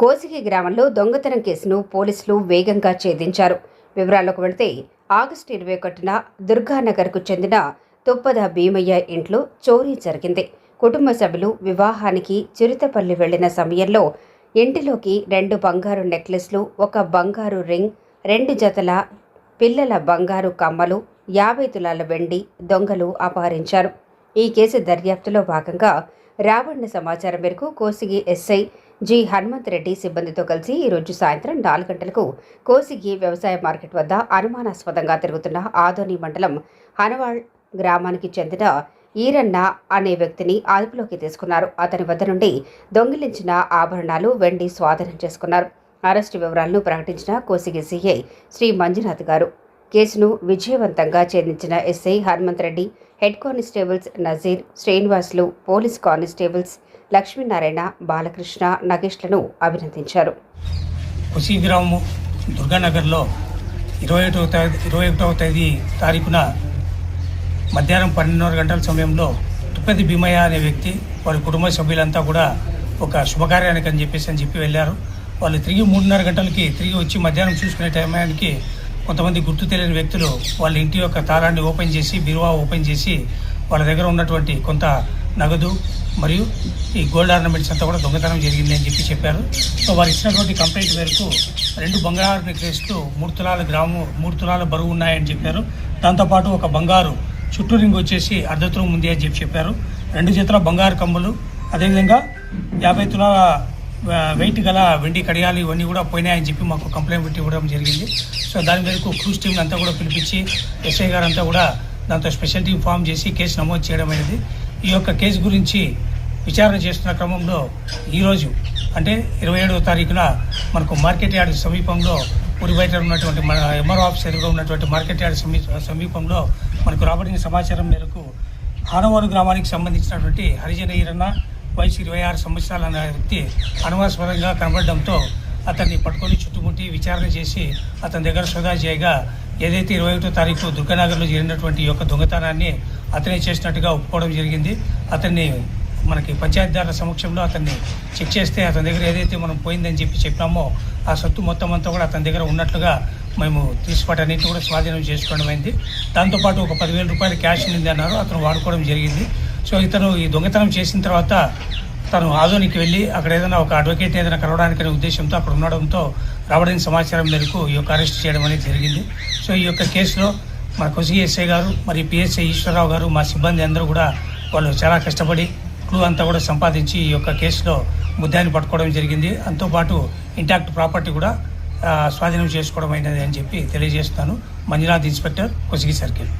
కోసిగి గ్రామంలో దొంగతనం కేసును పోలీసులు వేగంగా ఛేదించారు. వివరాలకు వెళితే ఆగస్టు ఇరవై ఒకటిన దుర్గానగర్కు చెందిన తుప్పద భీమయ్య ఇంట్లో చోరీ జరిగింది. కుటుంబ సభ్యులు వివాహానికి చిరుతపల్లి వెళ్ళిన సమయంలో ఇంటిలోకి రెండు బంగారు నెక్లెస్లు ఒక బంగారు రింగ్ రెండు జతల పిల్లల బంగారు కమ్మలు యాభై తులాల వెండి దొంగలు అపహరించారు. ఈ కేసు దర్యాప్తులో భాగంగా రాబడిన సమాచారం మేరకు కోసిగి ఎస్ఐ జి హనుమంత్ రెడ్డి సిబ్బందితో కలిసి ఈరోజు సాయంత్రం నాలుగు గంటలకు కోసిగి వ్యవసాయ మార్కెట్ వద్ద అనుమానాస్పదంగా తిరుగుతున్న ఆదోని మండలం హనవాళ్ గ్రామానికి చెందిన ఈరన్న అనే వ్యక్తిని అదుపులోకి తీసుకున్నారు. అతని వద్ద నుండి దొంగిలించిన ఆభరణాలు వెండి స్వాధీనం చేసుకున్నారు. అరెస్టు వివరాలను ప్రకటించిన కోసిగి సిఐ శ్రీ మంజునాథ్ గారు. కేసును విజయవంతంగా ఛేదించిన SI Hanumanth Reddy head constables Nazeer Srinivasulu police constables Lakshminarayana Balakrishna నగేష్లను అభినందించారు. కుసి దుర్గానగర్లో ఇరవై ఒకటవ తేదీ ఇరవై ఒకటవ తేదీ తారీఖున మధ్యాహ్నం పన్నెండున్నర గంటల సమయంలో తుప్పది భీమయ్య అనే వ్యక్తి వారి కుటుంబ సభ్యులంతా కూడా ఒక శుభకార్యానికి అని చెప్పేసి అని చెప్పి వెళ్ళారు. వాళ్ళు తిరిగి మూడున్నర గంటలకి తిరిగి వచ్చి మధ్యాహ్నం చూసుకునే టైంకి కొంతమంది గుర్తు తెలియని వ్యక్తులు వాళ్ళ ఇంటి యొక్క తాళాన్ని ఓపెన్ చేసి బిరువా ఓపెన్ చేసి వాళ్ళ దగ్గర ఉన్నటువంటి కొంత నగదు మరియు ఈ గోల్డ్ ఆర్నమెంట్స్ అంతా కూడా దొంగతనం జరిగింది అని చెప్పి చెప్పారు. సో వారు ఇచ్చినటువంటి కంప్లైంట్ మేరకు రెండు బంగారు నెక్లెస్లు మూడు తులాల గ్రాము మూడు తులాల బరువు ఉన్నాయని చెప్పారు. దాంతోపాటు ఒక బంగారు చుట్టూ రింగ్ వచ్చేసి అర్ధ తులం ఉంది అని చెప్పి చెప్పారు. రెండు జతల బంగారు కమ్మలు అదేవిధంగా యాభై తులాల వెయిట్ గల వెండి కడియాలు ఇవన్నీ కూడా పోయినాయని చెప్పి మాకు కంప్లైంట్ పెట్టి ఇవ్వడం జరిగింది. సో దాని మేరకు క్రూజ్ టీం అంతా కూడా పిలిపించి ఎస్ఐ గారు అంతా కూడా దాంతో స్పెషల్ టీం ఫామ్ చేసి కేసు నమోదు చేయడం అనేది. ఈ యొక్క కేసు గురించి విచారణ చేస్తున్న క్రమంలో ఈరోజు అంటే ఇరవై ఏడవ తారీఖున మనకు మార్కెట్ యార్డ్ సమీపంలో ఊరి బయట ఉన్నటువంటి మన ఎంఆర్ఓ ఆఫీస్ ఎదురుగా ఉన్నటువంటి మార్కెట్ యార్డ్ సమీ సమీపంలో మనకు రాబడిన సమాచారం మేరకు ఆనవారు గ్రామానికి సంబంధించినటువంటి హరిజన ఈరన్న వయసు ఇరవై ఆరు సంవత్సరాల అనే వ్యక్తి అనుమానాస్పదంగా కనబడడంతో అతన్ని పట్టుకొని చుట్టుముట్టి విచారణ చేసి అతని దగ్గర సోదా చేయగా ఏదైతే ఇరవై ఒకటో తారీఖు దుర్గానగర్లో జరిగినటువంటి యొక్క దొంగతనాన్ని అతనే చేసినట్టుగా ఒప్పుకోవడం జరిగింది. అతన్ని మనకి పంచాయతీదారుల సమక్షంలో అతన్ని చెక్ చేస్తే అతని దగ్గర ఏదైతే మనం పోయిందని చెప్పి చెప్పినామో ఆ సొత్తు మొత్తం అంతా కూడా అతని దగ్గర ఉన్నట్లుగా మేము తీసుకోవటానికి కూడా స్వాధీనం చేసుకోవడం అయింది. దాంతోపాటు ఒక పదివేల రూపాయలు క్యాష్ ఉంది అన్నారు అతను వాడుకోవడం జరిగింది. సో ఇతను ఈ దొంగతనం చేసిన తర్వాత తను ఆదోనికి వెళ్ళి అక్కడ ఏదైనా ఒక అడ్వకేట్ ఏదైనా కలవడానికనే ఉద్దేశంతో అక్కడ ఉండడంతో రావడానికి సమాచారం మేరకు ఈ యొక్క అరెస్ట్ చేయడం అనేది జరిగింది. సో ఈ యొక్క కేసులో మా కొసిగి ఎస్ఐ గారు మరి పిఎస్ఐ ఈశ్వరరావు గారు మా సిబ్బంది అందరూ కూడా వాళ్ళు చాలా కష్టపడి క్లూ అంతా కూడా సంపాదించి ఈ యొక్క కేసులో ముద్దాన్ని పట్టుకోవడం జరిగింది. అంతోపాటు ఇంటాక్ట్ ప్రాపర్టీ కూడా స్వాధీనం చేసుకోవడం అయినది అని చెప్పి తెలియజేస్తాను మంజునాథ్ ఇన్స్పెక్టర్ కొసిగి సర్కిల్.